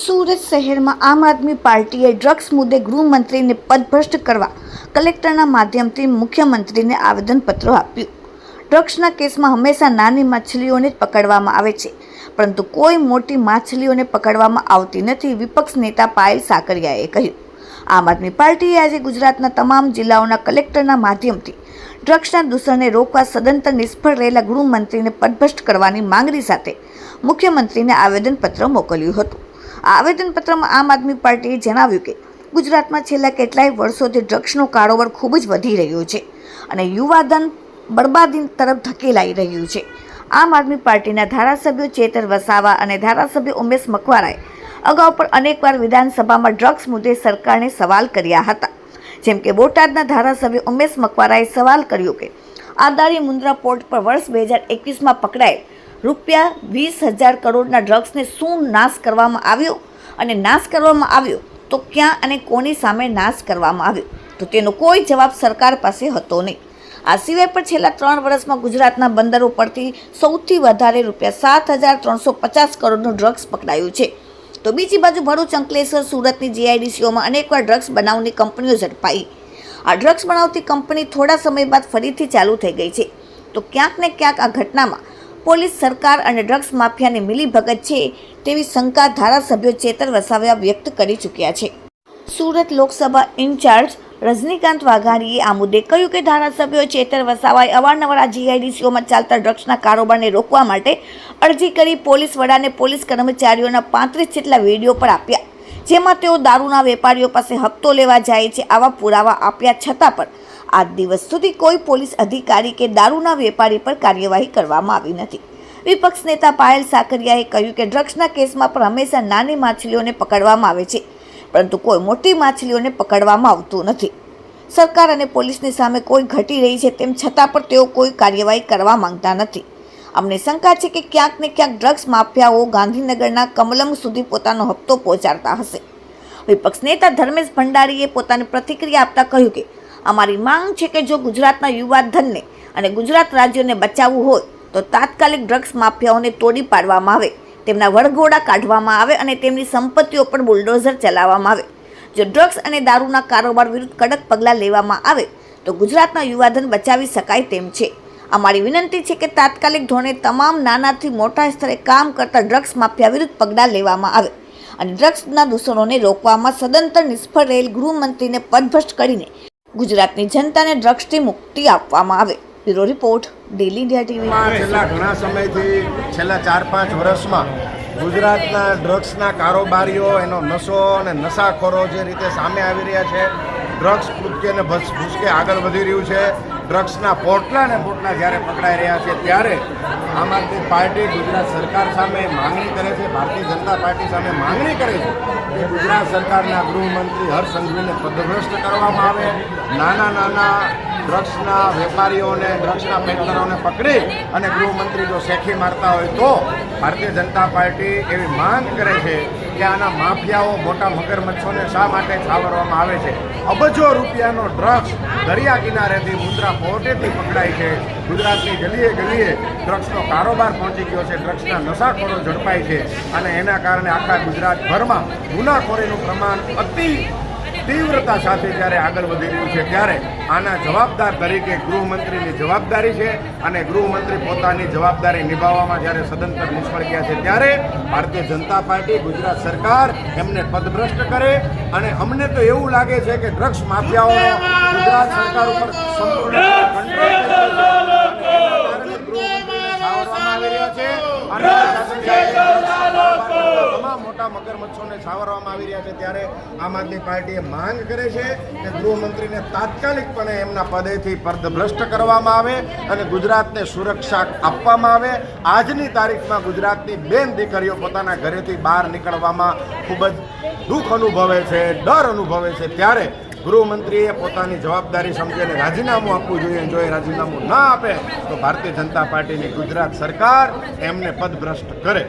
સુરત શહેરમાં આમ આદમી પાર્ટીએ ડ્રગ્સ મુદ્દે ગૃહમંત્રીને પદભ્રષ્ટ કરવા કલેક્ટરના માધ્યમથી મુખ્યમંત્રીને આવેદનપત્ર આપ્યું. ડ્રગ્સના કેસમાં હંમેશા નાની માછલીઓને જ પકડવામાં આવે છે, પરંતુ કોઈ મોટી માછલીઓને પકડવામાં આવતી નથી, વિપક્ષ નેતા પાયલ સાકરિયાએ કહ્યું. આમ આદમી પાર્ટીએ આજે ગુજરાતના તમામ જિલ્લાઓના કલેક્ટરના માધ્યમથી ડ્રગ્સના દૂષણને રોકવા સદંતર નિષ્ફળ રહેલા ગૃહમંત્રીને પદભ્રષ્ટ કરવાની માંગણી સાથે મુખ્યમંત્રીને આવેદનપત્ર મોકલ્યું હતું. આવેદનપત્રમાં આમ આદમી પાર્ટીએ જણાવ્યું કે ગુજરાતમાં છેલ્લા કેટલાય વર્ષોથી ડ્રગ્સનો કારોબાર ખૂબ જ વધી રહ્યો છે અને યુવાધન બરબાદી તરફ ધકેલાઈ રહ્યું છે. આમ આદમી પાર્ટીના ધારાસભ્યો ચેતર વસાવા અને ધારાસભ્ય ઉમેશ મકવારાએ અગાઉ પણ અનેકવાર વિધાનસભામાં ડ્રગ્સ મુદ્દે સરકારને સવાલ કર્યા હતા. જેમ કે બોટાદના ધારાસભ્ય ઉમેશ મકવારાએ સવાલ કર્યો કે, આદારી મુન્દ્રા પોર્ટ પર વર્ષ બે હજાર એકવીસમાં પકડાયેલ રૂપિયા વીસ હજાર કરોડના ડ્રગ્સને શું નાશ કરવામાં આવ્યો અને નાશ કરવામાં આવ્યો તો ક્યાં અને કોની સામે નાશ કરવામાં આવ્યો? તો તેનો કોઈ જવાબ સરકાર પાસે હતો નહીં. આ સિવાય પણ છેલ્લા ત્રણ વર્ષમાં ગુજરાતના બંદરો પરથી સૌથી વધારે રૂપિયા સાત હજાર ત્રણસો પચાસ કરોડનું ડ્રગ્સ પકડાયું છે. તો બીજી બાજુ ભરૂચ, અંકલેશ્વર, સુરતની જીઆઈડીસીઓમાં અનેકવાર ડ્રગ્સ બનાવની કંપનીઓ ઝડપાઈ. આ ડ્રગ્સ બનાવતી કંપની થોડા સમય બાદ ફરીથી ચાલુ થઈ ગઈ છે. તો ક્યાંક ને ક્યાંક આ ઘટનામાં પોલીસ, સરકાર અને ડ્રગ્સ માફિયાની મિલીભગત છે તેવી શંકા ધારાસભ્યો ચેતર વસાવ્યા વ્યક્ત કરી ચૂક્યા છે. સુરત લોકસભા ઇન્ચાર્જ રજનીકાંત વાઘાણીએ આ મુદ્દે કહ્યું કે ધારાસભ્યો ચેતર વસાવાએ અવારનવાર આ જીઆઈડીસીઓમાં ચાલતા ડ્રગ્સના કારોબારને રોકવા માટે અરજી કરી પોલીસ વડાને પોલીસ કર્મચારીઓના પાંત્રીસ જેટલા વીડિયો પર આપ્યા. જેમાં તેઓ દારૂના વેપારીઓ પાસે હપ્તો લેવા જાય છે, આવા પુરાવા આપ્યા છતાં પણ આજ દિવસ સુધી કોઈ પોલીસ અધિકારી કે દારૂના વેપારી પર કાર્યવાહી કરવામાં આવી નથી. વિપક્ષ નેતા પાયલ સાકરિયાએ કહ્યું કે ડ્રગ્સના કેસમાં પણ હંમેશા નાની માછલીઓને પકડવામાં આવે છે, પરંતુ કોઈ મોટી માછલીઓને પકડવામાં આવતું નથી. સરકાર અને પોલીસની સામે કોઈ ઘટી રહી છે તેમ છતાં પણ તેઓ કોઈ કાર્યવાહી કરવા માંગતા નથી. અમને શંકા છે કે ક્યાંક ને ક્યાંક ડ્રગ્સ માફિયાઓ ગાંધીનગરના કમલમ સુધી પોતાનો હપ્તો પહોંચાડતા હશે. વિપક્ષ નેતા ધર્મેશ ભંડારીએ પોતાની પ્રતિક્રિયા આપતા કહ્યું કે અમારી માંગ છે કે જો ગુજરાતના યુવા ધનને અને ગુજરાત રાજ્યને બચાવવું હોય, તો તાત્કાલિક ડ્રગ્સ માફિયાઓને તોડી પાડવામાં આવે, તેમના વળગોડા કાઢવામાં આવે અને તેમની સંપત્તિઓ પર બુલડોઝર ચલાવવામાં આવે. જો ડ્રગ્સ અને દારૂના કારોબાર વિરુદ્ધ કડક પગલાં લેવામાં આવે, તો ગુજરાતના યુવાધન બચાવી શકાય તેમ છે. અમારી વિનંતી છે કે તાત્કાલિક ધોરણે તમામ નાનાથી મોટા સ્તરે કામ કરતા ડ્રગ્સ માફિયા વિરુદ્ધ પગલાં લેવામાં આવે અને ડ્રગ્સના દૂષણોને રોકવામાં સદંતર નિષ્ફળ રહેલ ગૃહમંત્રીને પદભ્રષ્ટ કરીને ગુજરાતની જનતાને ડ્રગ્સથી મુક્તિ આપવામાં આવે. Bureau report, daily India TV. છેલ્લા ઘણા સમયથી, છેલ્લા ચાર પાંચ વર્ષમાં ગુજરાતના ડ્રગ્સના કારોબારીઓ, એનો નશો અને નશાખોરો જે રીતે સામે આવી રહ્યા છે, ડ્રગ્સ કૃત્યને ભસ ભૂસકે આગળ વધી રહ્યું છે. ડ્રગ્સના પોટલા ને પોટલા જ્યારે પકડાઈ રહ્યા છે, ત્યારે આમ આદમી પાર્ટી ગુજરાત સરકાર સામે માંગણી કરે છે, ભારતીય જનતા પાર્ટી સામે માંગણી કરે છે કે ગુજરાત સરકારના ગૃહમંત્રી હર્ષ સંઘવીને પદભ્રષ્ટ કરવામાં આવે. નાના નાના ડ્રગ્સના વેપારીઓને ડ્રગ્સના પેટનરોને પકડી અને ગૃહમંત્રી જો શેખી મારતા હોય તો ભારતીય જનતા પાર્ટી એવી માંગ કરે છે કે આના માફિયાઓ મોટા મગરમચ્છોને શા માટે છાવરવામાં આવે છે? અબજો રૂપિયાનો ડ્રગ્સ દરિયા કિનારેથી મુદ્રા પોર્ટેથી પકડાય છે. ગુજરાતની ગલીએ ગલીએ ડ્રગ્સનો કારોબાર પહોંચી ગયો છે. ડ્રગ્સના નશાખોરો ઝડપાય છે અને એના કારણે આખા ગુજરાતભરમાં ગુનાખોરીનું પ્રમાણ અતિ તીવ્રતા સાથે જ્યારે આગળ વધી રહ્યું છે, ત્યારે આના જવાબદાર તરીકે ગૃહમંત્રીની જવાબદારી છે અને ગૃહમંત્રી પોતાની જવાબદારી નિભાવવામાં જ્યારે સદંતર નિષ્ફળ ગયા છે, ત્યારે ભારતીય જનતા પાર્ટી, ગુજરાત સરકાર એમને પદભ્રષ્ટ કરે અને અમને તો એવું લાગે છે કે ડ્રગ્સ માફિયાઓ ગુજરાત સરકાર ઉપર સંપૂર્ણ કંટ્રોલ આવી રહ્યા છે અને તમામ મોટા છાવરવામાં આવી રહ્યા છે ત્યારે આમ આદમી પાર્ટીએ માંગ કરે છે કે ગૃહમંત્રીને તાત્કાલિકપણે એમના પદેથી પદભ્રષ્ટ કરવામાં આવે અને ગુજરાતને સુરક્ષા આપવામાં આવે. આજની તારીખમાં ગુજરાતની બેન દીકરીઓ પોતાના ઘરેથી બહાર નીકળવામાં ખૂબ જ દુઃખ અનુભવે છે, ડર અનુભવે છે. ત્યારે ગૃહમંત્રીએ પોતાની જવાબદારી સમજીને રાજીનામું આપવું જોઈએ. જો એ રાજીનામું ના આપે, તો ભારતીય જનતા પાર્ટીની ગુજરાત સરકાર એમને પદભ્રષ્ટ કરે.